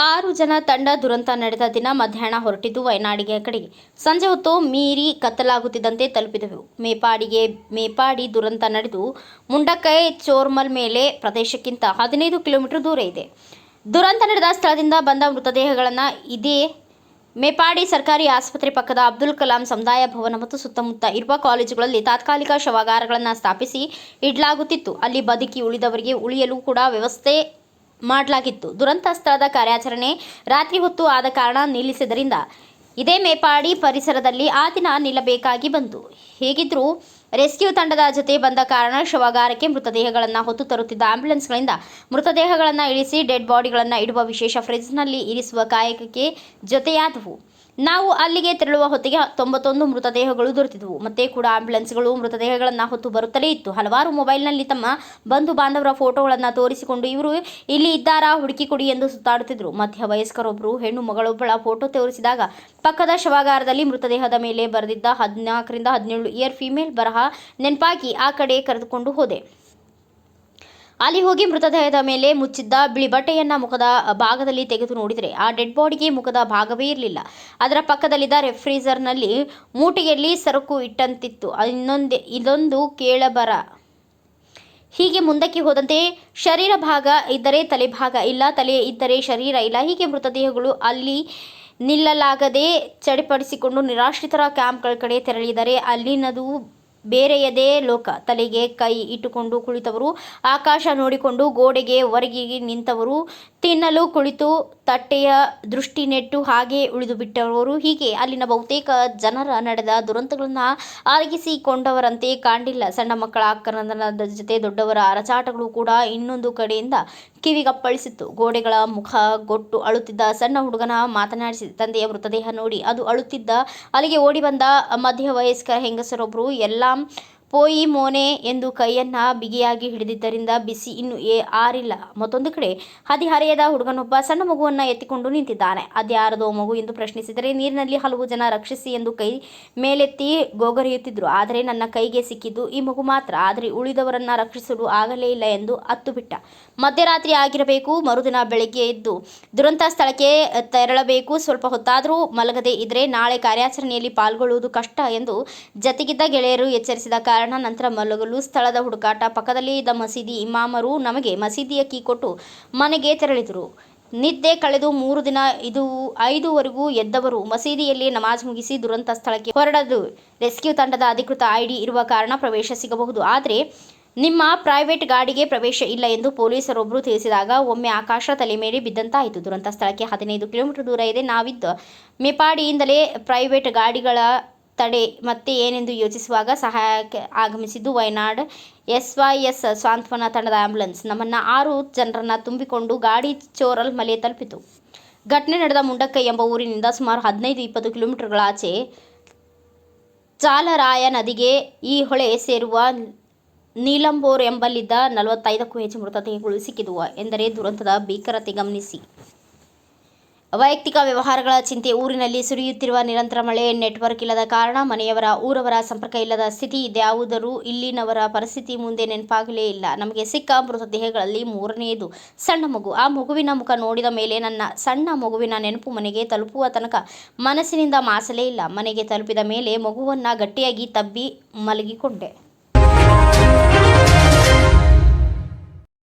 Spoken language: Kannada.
ಆರು ಜನ ತಂಡ ದುರಂತ ನಡೆದ ದಿನ ಮಧ್ಯಾಹ್ನ ಹೊರಟಿದ್ದು ವಯನಾಡಿಗೆ ಕಡೆಗೆ. ಸಂಜೆ ಹೊತ್ತು ಮೀರಿ ಕತ್ತಲಾಗುತ್ತಿದ್ದಂತೆ ತಲುಪಿದವು. ಮೇಪಾಡಿಗೆ ಮೇಪಾಡಿ ದುರಂತ ನಡೆದು ಮುಂಡಕೈ ಚೋರ್ಮಲ್ ಮೇಲೆ ಪ್ರದೇಶಕ್ಕಿಂತ ಹದಿನೈದು ಕಿಲೋಮೀಟರ್ ದೂರ ಇದೆ. ದುರಂತ ನಡೆದ ಸ್ಥಳದಿಂದ ಬಂದ ಮೃತದೇಹಗಳನ್ನು ಇದೇ ಮೇಪಾಡಿ ಸರ್ಕಾರಿ ಆಸ್ಪತ್ರೆ ಪಕ್ಕದ ಅಬ್ದುಲ್ ಕಲಾಂ ಸಮುದಾಯ ಭವನ ಮತ್ತು ಸುತ್ತಮುತ್ತ ಇರುವ ಕಾಲೇಜುಗಳಲ್ಲಿ ತಾತ್ಕಾಲಿಕ ಶವಾಗಾರಗಳನ್ನು ಸ್ಥಾಪಿಸಿ ಇಡಲಾಗುತ್ತಿತ್ತು. ಅಲ್ಲಿ ಬದುಕಿ ಉಳಿದವರಿಗೆ ಉಳಿಯಲು ಕೂಡ ವ್ಯವಸ್ಥೆ ಮಾಡಲಾಗಿತ್ತು. ದುರಂತ ಸ್ಥಳದ ಕಾರ್ಯಾಚರಣೆ ರಾತ್ರಿ ಹೊತ್ತು ಆದ ಕಾರಣ ನಿಲ್ಲಿಸಿದ್ದರಿಂದ ಇದೇ ಮೇಪಾಡಿ ಪರಿಸರದಲ್ಲಿ ಆ ದಿನ ನಿಲ್ಲಬೇಕಾಗಿ ಬಂತು. ಹೇಗಿದ್ರೂ ರೆಸ್ಕ್ಯೂ ತಂಡದ ಜೊತೆ ಬಂದ ಕಾರಣ ಶವಗಾರಕ್ಕೆ ಮೃತದೇಹಗಳನ್ನು ಹೊತ್ತು ತರುತ್ತಿದ್ದ ಆಂಬ್ಯುಲೆನ್ಸ್ಗಳಿಂದ ಮೃತದೇಹಗಳನ್ನು ಇಳಿಸಿ ಡೆಡ್ ಬಾಡಿಗಳನ್ನು ಇಡುವ ವಿಶೇಷ ಫ್ರಿಜ್ನಲ್ಲಿ ಇರಿಸುವ ಕಾಯಕಕ್ಕೆ ಜೊತೆಯಾದವು. ನಾವು ಅಲ್ಲಿಗೆ ತೆರಳುವ ಹೊತ್ತಿಗೆ ತೊಂಬತ್ತೊಂದು ಮೃತದೇಹಗಳು ದೊರೆತಿದ್ದವು ಮತ್ತೆ ಕೂಡ ಆಂಬ್ಯುಲೆನ್ಸ್ಗಳು ಮೃತದೇಹಗಳನ್ನು ಹೊತ್ತು ಬರುತ್ತಲೇ ಇತ್ತು. ಹಲವಾರು ಮೊಬೈಲ್ನಲ್ಲಿ ತಮ್ಮ ಬಂಧು ಬಾಂಧವರ ಫೋಟೋಗಳನ್ನು ತೋರಿಸಿಕೊಂಡು ಇವರು ಇಲ್ಲಿ ಇದ್ದಾರಾ, ಹುಡುಕಿ ಕೊಡಿ ಎಂದು ಸುತ್ತಾಡುತ್ತಿದ್ದರು ಮಧ್ಯ ವಯಸ್ಕರೊಬ್ಬರು ಹೆಣ್ಣು ಮಗಳೊಬ್ಬಳ ಫೋಟೋ ತೋರಿಸಿದಾಗ ಪಕ್ಕದ ಶವಾಗಾರದಲ್ಲಿ ಮೃತದೇಹದ ಮೇಲೆ ಬರೆದಿದ್ದ ಹದಿನಾಲ್ಕರಿಂದ ಹದಿನೇಳು ಇಯರ್ ಫಿಮೇಲ್ ಬರಹ ನೆನಪಾಗಿ ಆ ಕಡೆ ಕರೆದುಕೊಂಡು ಹೋದೆ. ಅಲ್ಲಿ ಹೋಗಿ ಮೃತದೇಹದ ಮೇಲೆ ಮುಚ್ಚಿದ್ದ ಬಿಳಿ ಬಟ್ಟೆಯನ್ನ ಮುಖದ ಭಾಗದಲ್ಲಿ ತೆಗೆದು ನೋಡಿದರೆ ಆ ಡೆಡ್ ಬಾಡಿಗೆ ಮುಖದ ಭಾಗವೇ ಇರಲಿಲ್ಲ. ಅದರ ಪಕ್ಕದಲ್ಲಿದ್ದ ರೆಫ್ರಿಜರ್ನಲ್ಲಿ ಮೂಟೆಯಲ್ಲಿ ಸರಕು ಇಟ್ಟಂತಿತ್ತು. ಇನ್ನೊಂದು, ಇದೊಂದು ಕೇಳಬರ. ಹೀಗೆ ಮುಂದಕ್ಕೆ ಹೋದಂತೆ ಶರೀರ ಭಾಗ ಇದ್ದರೆ ತಲೆ ಭಾಗ ಇಲ್ಲ, ತಲೆ ಇದ್ದರೆ ಶರೀರ ಇಲ್ಲ. ಹೀಗೆ ಮೃತದೇಹಗಳು ಅಲ್ಲಿ ನಿಲ್ಲಲಾಗದೆ ಚಡಿಪಡಿಸಿಕೊಂಡು ನಿರಾಶ್ರಿತರ ಕ್ಯಾಂಪ್ಗಳ ಕಡೆ ತೆರಳಿದರೆ ಅಲ್ಲಿನದು ಬೇರೆಯದೇ ಲೋಕ. ತಲೆಗೆ ಕೈ ಇಟ್ಟುಕೊಂಡು ಕುಳಿತವರು ಆಕಾಶ ನೋಡಿಕೊಂಡು ಗೋಡೆಗೆ ಒರಗಿ ನಿಂತವರು. ತಿನ್ನಲು ಕುಳಿತು ತಟ್ಟೆಯ ದೃಷ್ಟಿ ನೆಟ್ಟು ಹಾಗೆ ಉಳಿದು ಬಿಟ್ಟವರು. ಹೀಗೆ ಅಲ್ಲಿನ ಬಹುತೇಕ ಜನರ ನಡೆದ ದುರಂತಗಳನ್ನು ಅರಗಿಸಿಕೊಂಡವರಂತೆ ಕಾಣಲಿಲ್ಲ. ಸಣ್ಣ ಮಕ್ಕಳ ಆಕ್ರಂದನದ ಜೊತೆ ದೊಡ್ಡವರ ಅರಚಾಟಗಳು ಕೂಡ ಇನ್ನೊಂದು ಕಡೆಯಿಂದ ಕಿವಿಗಪ್ಪಳಿಸಿತ್ತು. ಗೋಡೆಗಳ ಮುಖ ಗೊಟ್ಟು ಅಳುತ್ತಿದ್ದ ಸಣ್ಣ ಹುಡುಗನ ಮಾತನಾಡಿಸಿ, ತಂದೆಯ ಮೃತದೇಹ ನೋಡಿ ಅದು ಅಳುತ್ತಿದ್ದ, ಅಲ್ಲಿಗೆ ಓಡಿ ಬಂದ ಮಧ್ಯವಯಸ್ಕ ಹೆಂಗಸರೊಬ್ಬರು ಎಲ್ಲ ಪೋಯಿ ಮೋನೆ ಎಂದು ಕೈಯನ್ನ ಬಿಗಿಯಾಗಿ ಹಿಡಿದಿದ್ದರಿಂದ ಬಿಸಿ ಇನ್ನು ಏ ಆರಿಲ್ಲ. ಮತ್ತೊಂದು ಕಡೆ, ಹದಿಹರೆಯದ ಹುಡುಗನೊಬ್ಬ ಸಣ್ಣ ಮಗುವನ್ನು ಎತ್ತಿಕೊಂಡು ನಿಂತಿದ್ದಾನೆ. ಅದ್ಯಾರದೋ ಮಗು ಎಂದು ಪ್ರಶ್ನಿಸಿದರೆ, ನೀರಿನಲ್ಲಿ ಹಲವು ಜನ ರಕ್ಷಿಸಿ ಎಂದು ಕೈ ಮೇಲೆತ್ತಿ ಗೋಗರಿಯುತ್ತಿದ್ದರು ಆದರೆ ನನ್ನ ಕೈಗೆ ಸಿಕ್ಕಿದ್ದು ಈ ಮಗು ಮಾತ್ರ. ಆದರೆ ಉಳಿದವರನ್ನು ರಕ್ಷಿಸಲು ಆಗಲೇ ಇಲ್ಲ ಎಂದು ಅತ್ತು ಬಿಟ್ಟ ಮಧ್ಯರಾತ್ರಿ ಆಗಿರಬೇಕು, ಮರುದಿನ ಬೆಳಗ್ಗೆ ಎದ್ದು ದುರಂತ ಸ್ಥಳಕ್ಕೆ ತೆರಳಬೇಕು. ಸ್ವಲ್ಪ ಹೊತ್ತಾದರೂ ಮಲಗದೆ ಇದ್ದರೆ ನಾಳೆ ಕಾರ್ಯಾಚರಣೆಯಲ್ಲಿ ಪಾಲ್ಗೊಳ್ಳುವುದು ಕಷ್ಟ ಎಂದು ಜತೆಗಿದ್ದ ಗೆಳೆಯರು ಎಚ್ಚರಿಸಿದ ಕಾರಣ ನಂತರ ಮಲಗಲು ಸ್ಥಳದ ಹುಡುಕಾಟ ಪಕ್ಕದಲ್ಲಿ ಇದ್ದ ಮಸೀದಿ ಇಮಾಮರು ನಮಗೆ ಮಸೀದಿಯ ಕೀ ಕೊಟ್ಟು ಮನೆಗೆ ತೆರಳಿದರು. ನಿದ್ದೆ ಕಳೆದು ಮೂರು ದಿನ ಇದು ಐದುವರೆಗೂ ಎದ್ದವರು. ಮಸೀದಿಯಲ್ಲಿ ನಮಾಜ್ ಮುಗಿಸಿ ದುರಂತ ಸ್ಥಳಕ್ಕೆ ಹೊರಡದು ರೆಸ್ಕ್ಯೂ ತಂಡದ ಅಧಿಕೃತ ಐಡಿ ಇರುವ ಕಾರಣ ಪ್ರವೇಶ ಸಿಗಬಹುದು. ಆದರೆ ನಿಮ್ಮ ಪ್ರೈವೇಟ್ ಗಾಡಿಗೆ ಪ್ರವೇಶ ಇಲ್ಲ ಎಂದು ಪೊಲೀಸರೊಬ್ಬರು ತಿಳಿಸಿದಾಗ ಒಮ್ಮೆ ಆಕಾಶ ತಲೆ ಮೇಲೆ ಬಿದ್ದಂತಾಯಿತು. ದುರಂತ ಸ್ಥಳಕ್ಕೆ ಹದಿನೈದು ಕಿಲೋಮೀಟರ್ ದೂರ ಇದೆ. ನಾವಿದ್ದ ಮೇಪಾಡಿಯಿಂದಲೇ ಪ್ರೈವೇಟ್ ಗಾಡಿಗಳ ತಡೆ ಮತ್ತೆ ಏನೆಂದು ಯೋಚಿಸುವಾಗ ಸಹಾಯಕ್ಕೆ ಆಗಮಿಸಿದ್ದು ವಯನಾಡ್ ಎಸ್ ವೈ ಎಸ್ ಸಾಂತ್ವನ ತಂಡದ ಆಂಬ್ಯುಲೆನ್ಸ್. ನಮ್ಮನ್ನ ಆರು ಜನರನ್ನು ತುಂಬಿಕೊಂಡು ಗಾಡಿ ಚೋರಲ್ ಮಲೆ ತಲುಪಿತು. ಘಟನೆ ನಡೆದ ಮುಂಡಕ್ಕೈ ಎಂಬ ಊರಿನಿಂದ ಸುಮಾರು ಹದಿನೈದು ಇಪ್ಪತ್ತು ಕಿಲೋಮೀಟರ್ಗಳ ಆಚೆ ಚಾಲರಾಯ ನದಿಗೆ ಈ ಹೊಳೆ ಸೇರುವ ನೀಲಂಬೋರ್ ಎಂಬಲ್ಲಿದ್ದ ನಲವತ್ತೈದಕ್ಕೂ ಹೆಚ್ಚು ಮೃತದೇಹಗಳು ಸಿಕ್ಕಿದುವ ಎಂದರೆ ದುರಂತದ ಭೀಕರತೆ ಗಮನಿಸಿ. ವೈಯಕ್ತಿಕ ವ್ಯವಹಾರಗಳ ಚಿಂತೆ. ಊರಿನಲ್ಲಿ ಸುರಿಯುತ್ತಿರುವ ನಿರಂತರ ಮಳೆ ನೆಟ್ವರ್ಕ್ ಇಲ್ಲದ ಕಾರಣ ಮನೆಯವರ, ಊರವರ ಸಂಪರ್ಕ ಇಲ್ಲದ ಸ್ಥಿತಿ ಇದ್ಯಾವುದರೂ ಇಲ್ಲಿನವರ ಪರಿಸ್ಥಿತಿ ಮುಂದೆ ನೆನಪಾಗಲೇ ಇಲ್ಲ. ನಮಗೆ ಸಿಕ್ಕ ಮೃತದೇಹಗಳಲ್ಲಿ ಮೂರನೆಯದು ಸಣ್ಣ ಮಗು. ಆ ಮಗುವಿನ ಮುಖ ನೋಡಿದ ಮೇಲೆ ನನ್ನ ಸಣ್ಣ ಮಗುವಿನ ನೆನಪು ಮನೆಗೆ ತಲುಪುವ ತನಕ ಮನಸ್ಸಿನಿಂದ ಮಾಸಲೇ ಇಲ್ಲ. ಮನೆಗೆ ತಲುಪಿದ ಮೇಲೆ ಮಗುವನ್ನು ಗಟ್ಟಿಯಾಗಿ ತಬ್ಬಿ ಮಲಗಿಕೊಂಡೆ.